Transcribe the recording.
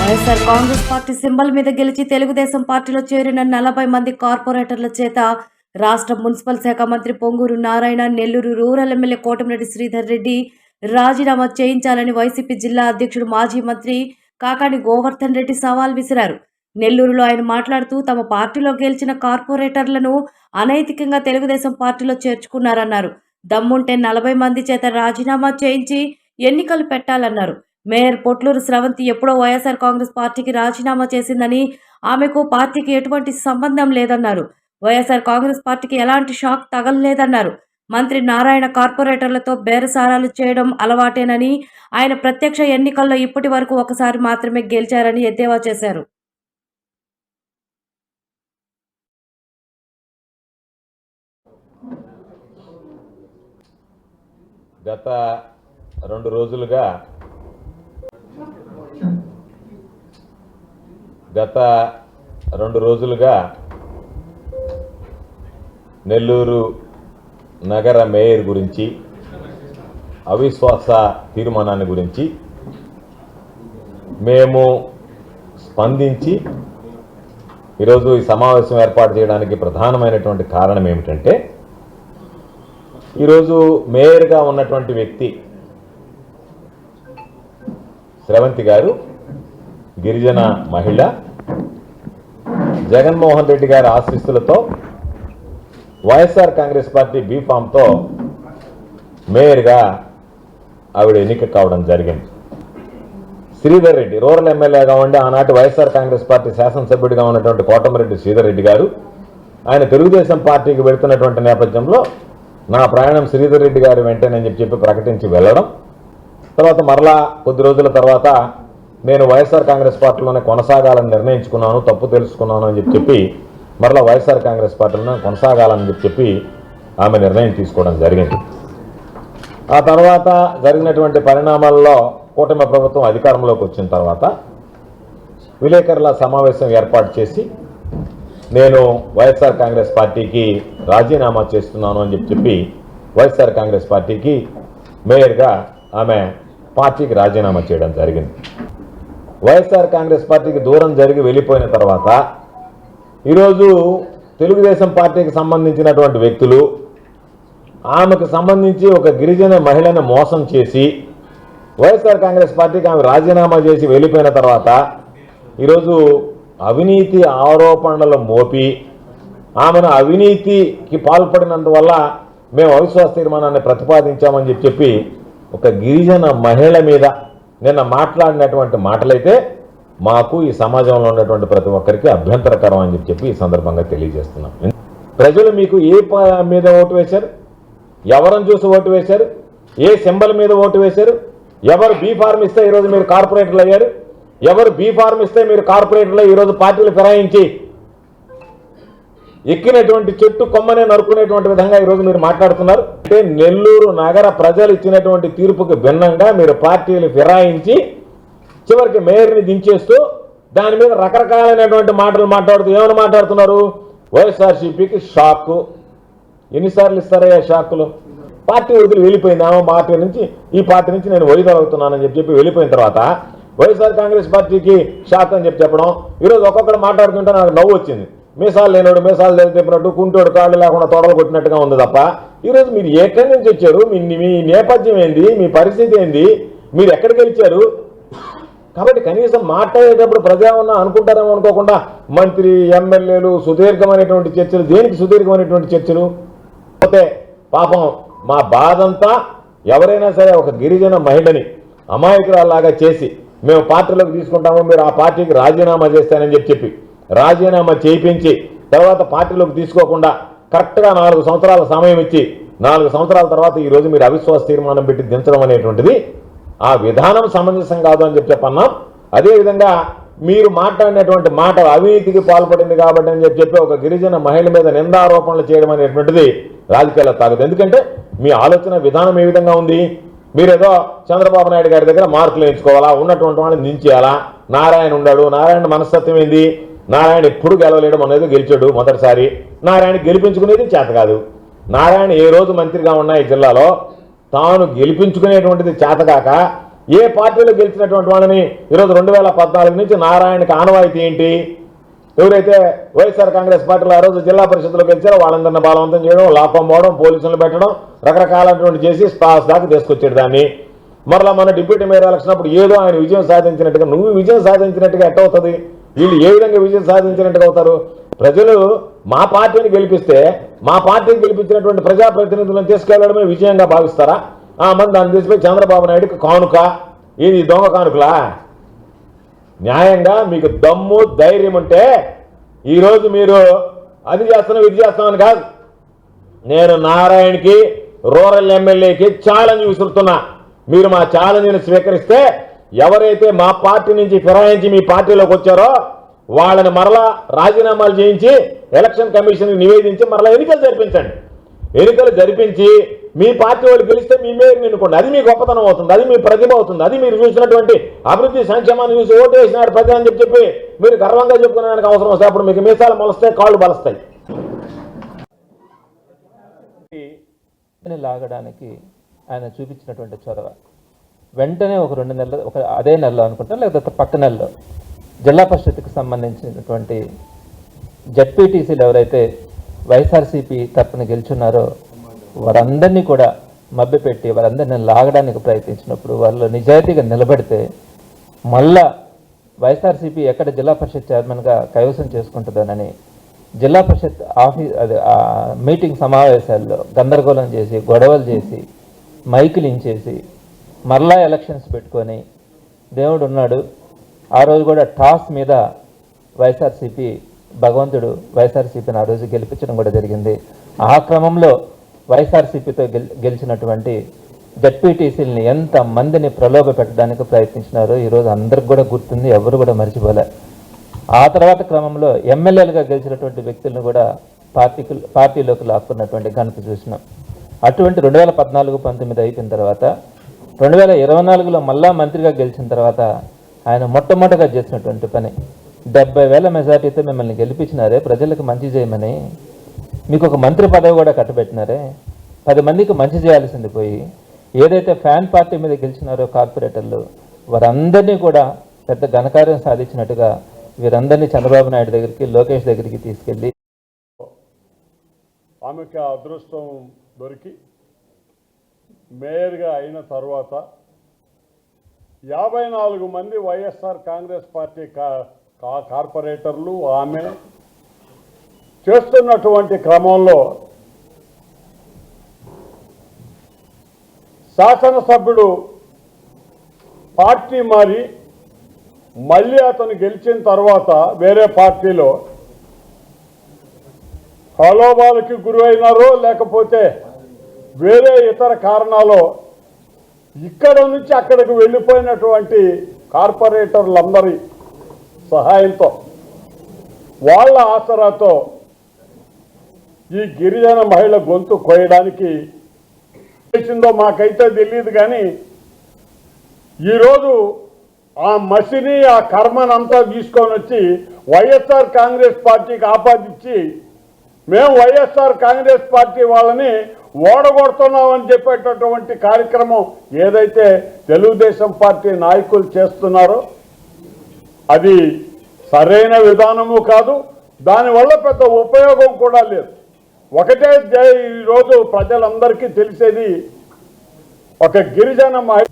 YSR Congress party symbol మీద గెలిచి తెలుగుదేశం పార్టీలో చేరిన నలభై మంది కార్పొరేటర్ల చేత రాష్ట్ర మున్సిపల్ శాఖ మంత్రి పొంగూరు నారాయణ నెల్లూరు రూరల్ ఎమ్మెల్యే కోటమిరెడ్డి శ్రీధర్ రెడ్డి రాజీనామా చేయించాలని వైసీపీ జిల్లా అధ్యక్షుడు మాజీ మంత్రి కాకాని గోవర్ధన్ రెడ్డి సవాల్ విసిరారు. నెల్లూరులో ఆయన మాట్లాడుతూ తమ పార్టీలో గెలిచిన కార్పొరేటర్లను అనైతికంగా తెలుగుదేశం పార్టీలో చేర్చుకున్నారన్నారు. దమ్ముంటే నలభై మంది చేత రాజీనామా చేయించి ఎన్నికలు పెట్టాలన్నారు. మేయర్ పొట్లూరు స్రవంతి ఎప్పుడో వైఎస్ఆర్ కాంగ్రెస్ పార్టీకి రాజీనామా చేసిందని ఆమెకు పార్టీకి ఎటువంటి సంబంధం లేదన్నారు. వైఎస్ఆర్ కాంగ్రెస్ పార్టీకి ఎలాంటి షాక్ తగలలేదన్నారు. మంత్రి నారాయణ కార్పొరేటర్లతో బేరసారాలు చేయడం అలవాటేనని ఆయన ప్రత్యక్ష ఎన్నికల్లో ఇప్పటి వరకు ఒకసారి మాత్రమే గెలిచారని ఎద్దేవా చేశారు. గత రెండు రోజులుగా గత రెండు రోజులుగా నెల్లూరు నగర మేయర్ గురించి అవిశ్వాస తీర్మానాన్ని గురించి మేము స్పందించి ఈరోజు ఈ సమావేశం ఏర్పాటు చేయడానికి ప్రధానమైనటువంటి కారణం ఏమిటంటే ఈరోజు మేయర్గా ఉన్నటువంటి వ్యక్తి స్రవంతి గారు గిరిజన మహిళ జగన్మోహన్ రెడ్డి గారి ఆశీస్సులతో వైఎస్ఆర్ కాంగ్రెస్ పార్టీ బీఫామ్తో మేయర్గా ఆవిడ ఎన్నిక కావడం జరిగింది. శ్రీధర్ రెడ్డి రూరల్ ఎమ్మెల్యేగా ఉండి ఆనాటి వైఎస్ఆర్ కాంగ్రెస్ పార్టీ శాసనసభ్యుడిగా ఉన్నటువంటి కోటమిరెడ్డి శ్రీధర్ రెడ్డి గారు ఆయన తెలుగుదేశం పార్టీకి వెళుతున్నటువంటి నేపథ్యంలో నా ప్రయాణం శ్రీధర్ రెడ్డి గారు వెంటనే చెప్పి చెప్పి ప్రకటించి వెళ్ళడం. తర్వాత మరలా కొద్ది రోజుల తర్వాత నేను వైఎస్ఆర్ కాంగ్రెస్ పార్టీలోనే కొనసాగాలని నిర్ణయించుకున్నాను తప్పు తెలుసుకున్నాను అని చెప్పి చెప్పి మరలా వైఎస్ఆర్ కాంగ్రెస్ పార్టీలోనే కొనసాగాలని చెప్పి చెప్పి ఆమె నిర్ణయం తీసుకోవడం జరిగింది. ఆ తర్వాత జరిగినటువంటి పరిణామాల్లో కూటమి ప్రభుత్వం అధికారంలోకి వచ్చిన తర్వాత విలేకరుల సమావేశం ఏర్పాటు చేసి నేను వైఎస్ఆర్ కాంగ్రెస్ పార్టీకి రాజీనామా చేస్తున్నాను అని చెప్పి చెప్పి వైఎస్ఆర్ కాంగ్రెస్ పార్టీకి మేయర్గా ఆమె పార్టీకి రాజీనామా చేయడం జరిగింది. వైఎస్ఆర్ కాంగ్రెస్ పార్టీకి దూరం జరిగి వెళ్ళిపోయిన తర్వాత ఈరోజు తెలుగుదేశం పార్టీకి సంబంధించినటువంటి వ్యక్తులు ఆమెకు సంబంధించి ఒక గిరిజన మహిళను మోసం చేసి వైఎస్ఆర్ కాంగ్రెస్ పార్టీకి ఆమె రాజీనామా చేసి వెళ్ళిపోయిన తర్వాత ఈరోజు అవినీతి ఆరోపణలు మోపి ఆమెను అవినీతికి పాల్పడినందువల్ల మేము అవిశ్వాస తీర్మానాన్ని ప్రతిపాదించామని చెప్పి చెప్పి ఒక గిరిజన మహిళ మీద నిన్న మాట్లాడినటువంటి మాటలైతే మాకు ఈ సమాజంలో ఉన్నటువంటి ప్రతి ఒక్కరికి అభ్యంతరకరం అని చెప్పి చెప్పి ఈ సందర్భంగా తెలియజేస్తున్నాం. ప్రజలు మీకు ఏ మీద ఓటు వేశారు? ఎవరిని చూసి ఓటు వేశారు? ఏ సింబల్ మీద ఓటు వేశారు? ఎవరు బీ ఫార్మ్ ఇస్తే ఈరోజు మీరు కార్పొరేటర్లు అయ్యారు? ఎవరు బీ ఫార్మ్ ఇస్తే మీరు కార్పొరేటర్లు ఈరోజు పార్టీలు ఫిరాయించి ఎక్కినటువంటి చెట్టు కొమ్మనే నరుకునేటువంటి విధంగా ఈరోజు మీరు మాట్లాడుతున్నారు. అంటే నెల్లూరు నగర ప్రజలు ఇచ్చినటువంటి తీర్పుకి భిన్నంగా మీరు పార్టీలు ఫిరాయించి చివరికి మేయర్ని దించేస్తూ దాని మీద రకరకాలైనటువంటి మాటలు మాట్లాడుతూ ఏమైనా మాట్లాడుతున్నారు? వైఎస్ఆర్సీపీకి షాక్. ఎన్నిసార్లు ఇస్తారయ్యా షాకులు? పార్టీ వదిలి వెళ్ళిపోయిందామో పార్టీ నుంచి ఈ పార్టీ నుంచి నేను వైదొలగుతున్నానని చెప్పి చెప్పి వెళ్ళిపోయిన తర్వాత వైఎస్ఆర్ కాంగ్రెస్ పార్టీకి షాక్ అని చెప్పి చెప్పడం. ఈరోజు ఒక్కొక్కరు మాట్లాడుతుంటే నాకు నవ్వు వచ్చింది. మీసాలు లేనోడు మీసాలు లేదు చెప్పినట్టు కుంటోడు కాళ్ళు లేకుండా తొడలు కొట్టినట్టుగా ఉంది తప్ప ఈరోజు మీరు ఎక్కడి నుంచి వచ్చారు? మీ మీ నేపథ్యం ఏంది? మీ పరిస్థితి ఏంది? మీరు ఎక్కడికి వెళ్ళారు కాబట్టి కనీసం మాట్లాడేటప్పుడు ప్రజావన్న అనుకుంటారేమో అనుకోకుండా మంత్రి ఎమ్మెల్యేలు సుదీర్ఘమైనటువంటి చర్చలు దేనికి సుదీర్ఘమైనటువంటి చర్చలు? పోతే పాపం మా బాధంతా ఎవరైనా సరే ఒక గిరిజన మహిళని అమాయకురాల్లాగా చేసి మేము పార్టీలోకి తీసుకుంటాము మీరు ఆ పార్టీకి రాజీనామా చేస్తానని చెప్పి చెప్పి రాజీనామా చేయించి తర్వాత పార్టీలోకి తీసుకోకుండా కరెక్ట్గా నాలుగు సంవత్సరాల సమయం ఇచ్చి నాలుగు సంవత్సరాల తర్వాత ఈరోజు మీరు అవిశ్వాస తీర్మానం పెట్టి దించడం అనేటువంటిది ఆ విధానం సమంజసం కాదు అని చెప్పి చెప్పన్నాం. అదేవిధంగా మీరు మాట్లాడినటువంటి మాట అవినీతికి పాల్పడింది కాబట్టి అని చెప్పి చెప్పి ఒక గిరిజన మహిళ మీద నిందారోపణలు చేయడం అనేటువంటిది రాజకీయాల్లో తాగదు. ఎందుకంటే మీ ఆలోచన విధానం ఏ విధంగా ఉంది? మీరేదో చంద్రబాబు నాయుడు గారి దగ్గర మార్కులు వేయించుకోవాలా ఉన్నటువంటి వాళ్ళని దించేయాలా? నారాయణ ఉన్నాడు. నారాయణ మనస్తత్వం ఏంది? నారాయణ ఎప్పుడు గెలవలేడు అనేది గెలిచాడు మొదటిసారి. నారాయణ గెలిపించుకునేది చేత కాదు. నారాయణ ఏ రోజు మంత్రిగా ఉన్న ఈ జిల్లాలో తాను గెలిపించుకునేటువంటిది చేతకాక ఏ పార్టీలో గెలిచినటువంటి వాళ్ళని ఈరోజు రెండు వేల పద్నాలుగు నుంచి నారాయణకి ఆనవాయితీ ఏంటి? ఎవరైతే వైఎస్ఆర్ కాంగ్రెస్ పార్టీలో ఆ రోజు జిల్లా పరిషత్లో గెలిచారో వాళ్ళందరినీ బలవంతం చేయడం లాభం పోవడం పోలీసులు పెట్టడం రకరకాలైనటువంటి చేసి స్పాస్ దాకా తీసుకొచ్చాడు దాన్ని. మరలా మన డిప్యూటీ మేయర్ ఎలక్షన్ అప్పుడు ఏదో ఆయన విజయం సాధించినట్టుగా నువ్వు విజయం సాధించినట్టుగా ఎట్టవుతుంది వీళ్ళు ఏ విధంగా విజయం సాధించినట్టుగా అవుతారు? ప్రజలు మా పార్టీని గెలిపిస్తే మా పార్టీని గెలిపించినటువంటి ప్రజాప్రతినిధులను తీసుకెళ్ళడమే విజయంగా భావిస్తారా? ఆ మంది దాన్ని తీసుకుపోయి చంద్రబాబు నాయుడుకి కానుక? ఇది దొంగ కానుకలా? న్యాయంగా మీకు దమ్ము ధైర్యం ఉంటే ఈరోజు మీరు అది చేస్తున్నాం ఇది చేస్తున్నామని కాదు. నేను నారాయణకి రూరల్ ఎమ్మెల్యేకి ఛాలెంజ్ విసురుతున్నా. మీరు మా ఛాలెంజ్ని స్వీకరిస్తే ఎవరైతే మా పార్టీ నుంచి ఫిరాయించి మీ పార్టీలోకి వచ్చారో వాళ్ళని మరలా రాజీనామాలు చేయించి ఎలక్షన్ కమిషన్ నివేదించి మరలా ఎన్నికలు జరిపించండి. ఎన్నికలు జరిపించి మీ పార్టీ వాళ్ళు గెలిస్తే మీ మేరు నిన్నుకోండి అది మీ గొప్పతనం అవుతుంది. అది మీ ప్రతిభ అవుతుంది. అది మీరు చూసినటువంటి అభివృద్ధి సంక్షేమాన్ని చూసి ఓటు వేసినాడు ప్రజలు అని చెప్పి చెప్పి మీరు గర్వంగా చెప్పుకునేదానికి అవసరం వస్తే అప్పుడు మీకు మీసాలు మొలస్తాయి కాళ్ళు బలస్తాయి. లాగడానికి ఆయన చూపించినటువంటి చొరవ. వెంటనే ఒక రెండు నెలలు ఒక అదే నెలలో అనుకుంటా లేకపోతే పక్క నెలలో. జిల్లా పరిషత్కి సంబంధించినటువంటి జడ్పీటీసీలు ఎవరైతే వైఎస్ఆర్సీపీ తరపున గెలుచున్నారో వారందరినీ కూడా మభ్యపెట్టి వారందరిని లాగడానికి ప్రయత్నించినప్పుడు వాళ్ళు నిజాయితీగా నిలబడితే మళ్ళా వైఎస్ఆర్సీపీ ఎక్కడ జిల్లా పరిషత్ చైర్మన్గా కైవసం చేసుకుంటుందోనని జిల్లా పరిషత్ ఆఫీస్ అది మీటింగ్ సమావేశాల్లో గందరగోళం చేసి గొడవలు చేసి మైకులు ఇంచేసి మరలా ఎలక్షన్స్ పెట్టుకొని దేవుడు ఉన్నాడు. ఆ రోజు కూడా టాస్ మీద వైఎస్ఆర్సీపీ భగవంతుడు వైఎస్ఆర్సీపీని ఆ రోజు గెలిపించడం కూడా జరిగింది. ఆ క్రమంలో వైఎస్ఆర్సీపీతో గెల్ గెలిచినటువంటి జడ్పీటీసీలని ఎంత మందిని ప్రలోభ పెట్టడానికి ప్రయత్నించినారో ఈరోజు అందరికి కూడా గుర్తుంది ఎవరు కూడా మర్చిపోలే. ఆ తర్వాత క్రమంలో ఎమ్మెల్యేలుగా గెలిచినటువంటి వ్యక్తులను కూడా పార్టీకి పార్టీలోకి లాక్కున్నటువంటి ఘనత చూసినాం. అటువంటి రెండు వేల పద్నాలుగు పంతొమ్మిది అయిపోయిన తర్వాత రెండు వేల ఇరవై నాలుగులో మళ్ళా మంత్రిగా గెలిచిన తర్వాత ఆయన మొట్టమొదటగా చేసినటువంటి పని డెబ్బై వేల మెజార్టీతో మిమ్మల్ని గెలిపించినారే ప్రజలకు మంచి చేయమని మీకు ఒక మంత్రి పదవి కూడా కట్టబెట్టినారే పది మందికి మంచి చేయాల్సింది పోయి ఏదైతే ఫ్యాన్ పార్టీ మీద గెలిచినారో కార్పొరేటర్లు వారందరినీ కూడా పెద్ద ఘనకార్యం సాధించినట్టుగా వీరందరినీ చంద్రబాబు నాయుడు దగ్గరికి లోకేష్ దగ్గరికి తీసుకెళ్ళి ఆమెకి అదృష్టం దొరికి మేయర్గా అయిన తర్వాత యాభై నాలుగు మంది వైఎస్ఆర్ కాంగ్రెస్ పార్టీ కా- కా- కార్పొరేటర్లు ఆమె చేస్తున్నటువంటి క్రమంలో శాసనసభ్యుడు పార్టీ మారి మళ్ళీ అతను గెలిచిన తర్వాత వేరే పార్టీలో. ప్రలోభాలకి గురైనారో లేకపోతే వేరే ఇతర కారణాలు ఇక్కడ నుంచి అక్కడికి వెళ్ళిపోయినటువంటి కార్పొరేటర్లందరి సహాయంతో వాళ్ళ ఆసరాతో ఈ గిరిజన మహిళ గొంతు కోయడానికి చేసిందో మాకైతే తెలియదు కానీ ఈరోజు ఆ మసిని ఆ కర్మనంతా తీసుకొని వచ్చి వైఎస్ఆర్ కాంగ్రెస్ పార్టీకి ఆపాదించి మేము వైఎస్ఆర్ కాంగ్రెస్ పార్టీ వాళ్ళని ఓడగొడుతున్నామని చెప్పేటటువంటి కార్యక్రమం ఏదైతే తెలుగుదేశం పార్టీ నాయకులు చేస్తున్నారో అది సరైన విధానము కాదు దానివల్ల పెద్ద ఉపయోగం కూడా లేదు. ఒకటే ఈరోజు ప్రజలందరికీ తెలిసేది ఒక గిరిజన మహిళ